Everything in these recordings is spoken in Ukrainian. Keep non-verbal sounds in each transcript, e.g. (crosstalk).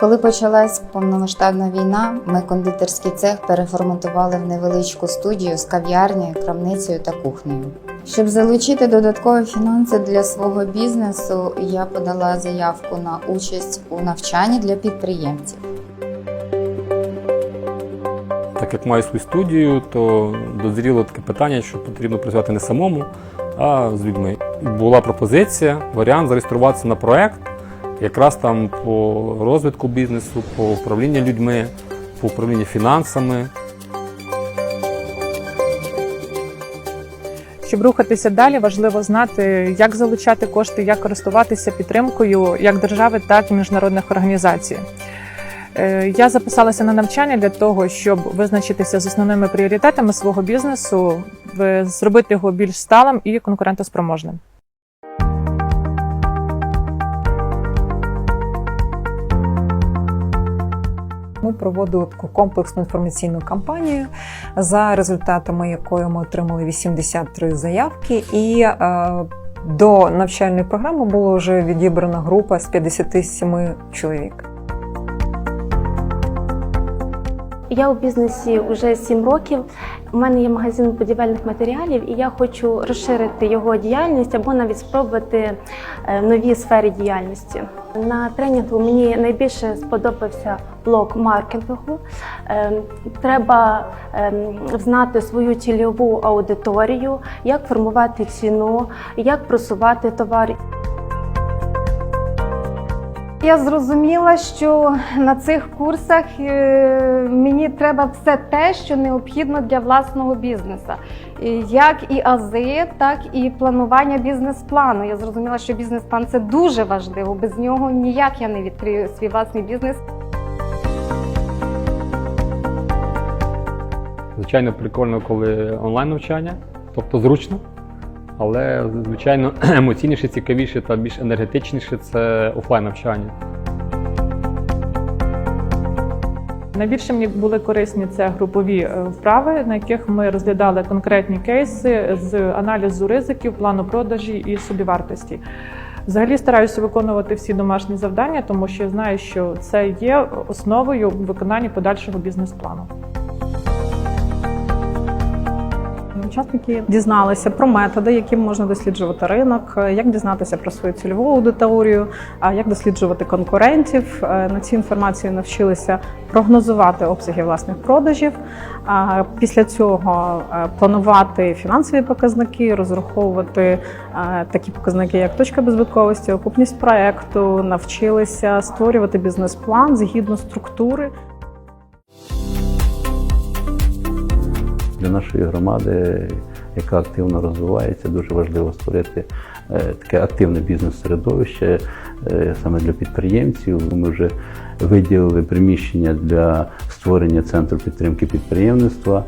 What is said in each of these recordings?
Коли почалась повномасштабна війна, ми кондитерський цех переформатували в невеличку студію з кав'ярнею, крамницею та кухнею. Щоб залучити додаткові фінанси для свого бізнесу, я подала заявку на участь у навчанні для підприємців. Так як маю свою студію, то дозріло таке питання, що потрібно працювати не самому, а з людьми. Була пропозиція, варіант зареєструватися на проект, якраз там по розвитку бізнесу, по управлінню людьми, по управлінню фінансами. Щоб рухатися далі, важливо знати, як залучати кошти, як користуватися підтримкою як держави, так і міжнародних організацій. Е, Я записалася на навчання для того, щоб визначитися з основними пріоритетами свого бізнесу, зробити його більш сталим і конкурентоспроможним. Ми проводили таку комплексну інформаційну кампанію, за результатами якої ми отримали 83 заявки, і е, до навчальної програми було вже відібрана група з 57 чоловік. Я у бізнесі вже 7 років. У мене є магазин будівельних матеріалів, і я хочу розширити його діяльність або навіть спробувати е, нові сфери діяльності. На тренінгу мені найбільше сподобався блок маркетингу. Е, Треба е, знати свою цільову аудиторію, як формувати ціну, як просувати товар. Я зрозуміла, що на цих курсах е, мені треба все те, що необхідно для власного бізнесу. Як і ази, так і планування бізнес-плану. Я зрозуміла, що бізнес-план це дуже важливо. Без нього ніяк я не відкрию свій власний бізнес. Звичайно, прикольно, коли онлайн навчання, тобто зручно. Але, звичайно, (clears throat) емоційніше, цікавіше та більш енергетичніше це офлайн навчання. Найбільше мені були корисні це групові е, вправи, на яких ми розглядали конкретні кейси з аналізу ризиків, плану продажі і собівартості. Взагалі стараюся виконувати всі домашні завдання, тому що я знаю, що це є основою виконання подальшого бізнес-плану. Учасники дізналися про методи, яким можна досліджувати ринок, е, як дізнатися про свою цільову аудиторію, а як досліджувати конкурентів. Е, На цій інформації навчилися прогнозувати обсяги власних продажів. Після цього е, планувати фінансові показники, розраховувати такі показники, як точка беззбитковості, окупність проекту, навчилися створювати бізнес-план згідно структури. Для нашої громади, яка активно розвивається, дуже важливо створити е, таке активне бізнес-середовище е, саме для підприємців. Ми вже виділили приміщення для створення центру підтримки підприємництва,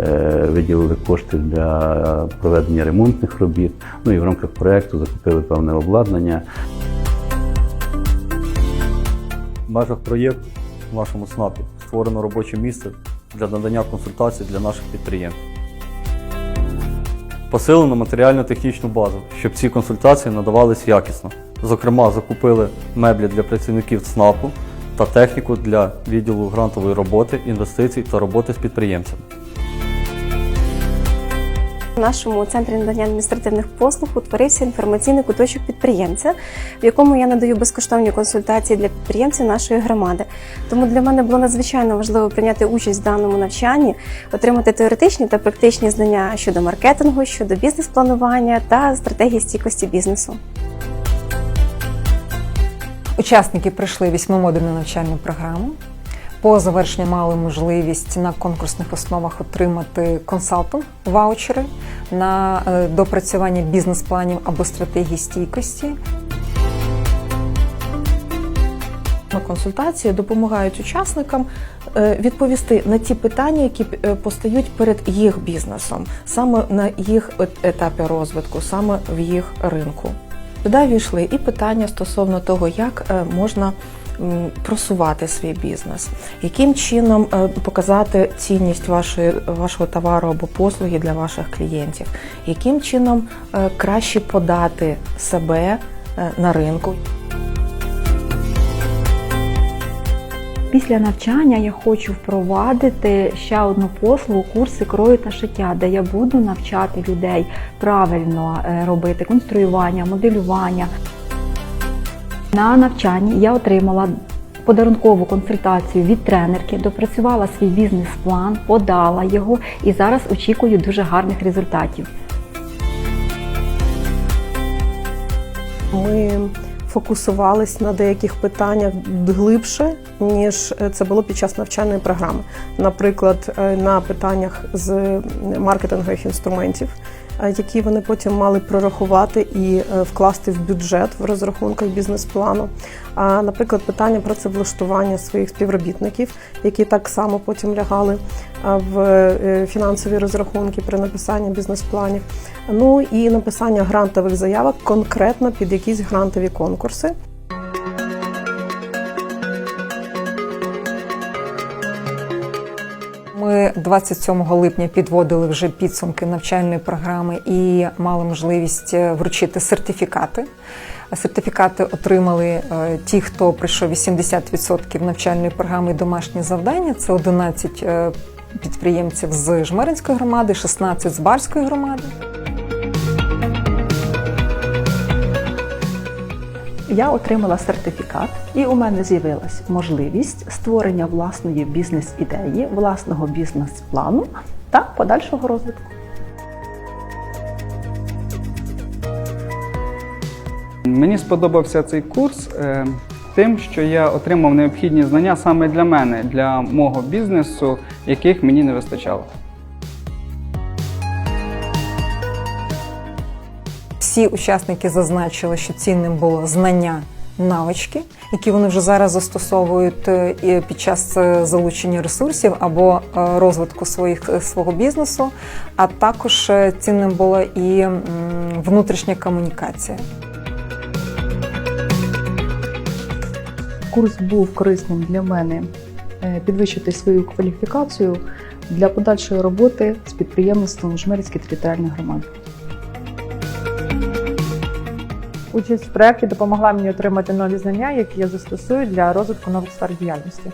е, виділили кошти для проведення ремонтних робіт. Ну і в рамках проекту закупили певне обладнання. В межах проєкту в нашому СНАПі створено робоче місце для надання консультацій для наших підприємців. Посилено матеріально-технічну базу, щоб ці консультації надавались якісно. Зокрема, закупили меблі для працівників ЦНАПу та техніку для відділу грантової роботи, інвестицій та роботи з підприємцями. В нашому центрі надання адміністративних послуг утворився інформаційний куточок підприємця, в якому я надаю безкоштовні консультації для підприємців нашої громади. Тому для мене було надзвичайно важливо прийняти участь в даному навчанні, отримати теоретичні та практичні знання щодо маркетингу, щодо бізнес-планування та стратегії стійкості бізнесу. Учасники пройшли вісьмимодульну навчальну програму. По завершенню мали можливість на конкурсних основах отримати консалтинг ваучери на е, допрацювання бізнес-планів або стратегії стійкості. Консультації допомагають учасникам е, відповісти на ті питання, які е, постають перед їх бізнесом, саме на їх етапі розвитку, саме в їх ринку. Туди війшли і питання стосовно того, як можна просувати свій бізнес, яким чином е, показати цінність вашої, вашого товару або послуги для ваших клієнтів, яким чином е, краще подати себе е, на ринку. Після навчання я хочу впровадити ще одну послугу курси крою та шиття, де я буду навчати людей правильно робити конструювання, моделювання. На навчанні я отримала подарункову консультацію від тренерки, допрацювала свій бізнес-план, подала його і зараз очікую дуже гарних результатів. Ми фокусувались на деяких питаннях глибше, ніж це було під час навчальної програми. Наприклад, е, на питаннях з маркетингових інструментів, е, які вони потім мали прорахувати і е, вкласти в бюджет в розрахунках бізнес-плану. Наприклад, питання працевлаштування своїх співробітників, які так само потім лягали в е, фінансові розрахунки при написанні бізнес-планів. Ну і написання грантових заявок конкретно під якісь грантові конкурси. Ми 27 липня підводили вже підсумки навчальної програми і мали можливість е, вручити сертифікати. Сертифікати отримали е, ті, хто пройшов 80% навчальної програми домашні завдання. Це 11 е, підприємців з Жмеринської громади, 16 з Барської громади. Я отримала сертифікат, і у мене з'явилась можливість створення власної бізнес-ідеї, власного бізнес-плану та подальшого розвитку. Мені сподобався цей курс е, тим, що я отримав необхідні знання саме для мене, для мого бізнесу, яких мені не вистачало. Всі учасники зазначили, що цінним було знання, навички, які вони вже зараз застосовують е, під час е, залучення ресурсів або е, розвитку своїх свого бізнесу. А також цінним була і внутрішня комунікація. Курс був корисним для мене підвищити свою кваліфікацію для подальшої роботи з підприємництвом у Жмеринській територіальній Участь в проєкті допомогла мені отримати нові знання, які я застосую для розвитку нових сфер діяльності.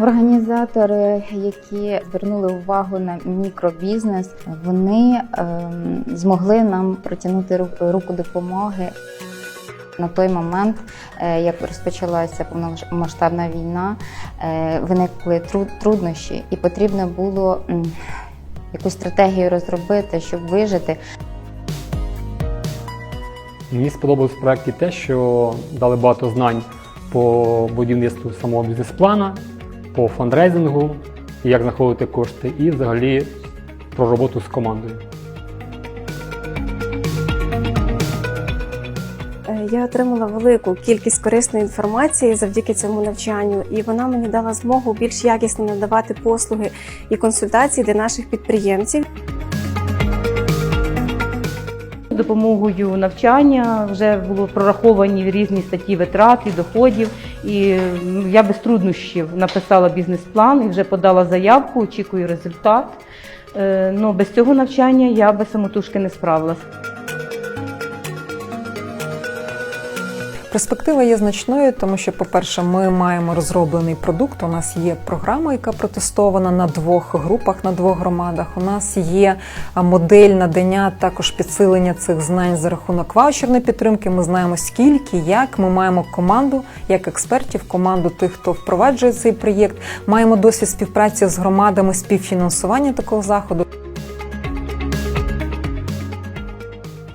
Організатори, які звернули увагу на мікробізнес, вони ем, змогли нам протягнути руку допомоги. На той момент, е, як розпочалася повномасштабна війна, е, виникли труднощі, і потрібно було якусь стратегію розробити, щоб вижити. Мені сподобалось в проєкті те, що дали багато знань по будівництву самого бізнес-плана, по фандрейзингу, як знаходити кошти, і взагалі про роботу з командою. Е, Я отримала велику кількість корисної інформації завдяки цьому навчанню, і вона мені дала змогу більш якісно надавати послуги і консультації для наших підприємців. З допомогою навчання вже було прораховані різні статті витрат і доходів. І я без труднощів написала бізнес-план і вже подала заявку, очікую результат. Е, Ну, без цього навчання я би самотужки не справилась. Перспектива є значною, тому що, по-перше, ми маємо розроблений продукт. У нас є програма, яка протестована на двох групах, на двох громадах. У нас є модель надання також підсилення цих знань за рахунок ваучерної підтримки. Ми знаємо скільки, як ми маємо команду, як експертів, команду тих, хто впроваджує цей проєкт. Маємо досвід співпраці з громадами, співфінансування такого заходу.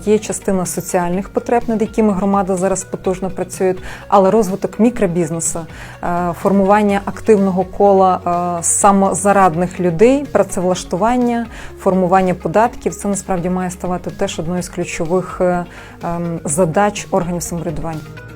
Є частина соціальних потреб, над якими громада зараз потужно працює, але розвиток мікробізнесу, е, формування активного кола е, самозарадних людей, працевлаштування, формування податків це насправді має ставати теж одною з ключових е, ем, задач органів самоврядування.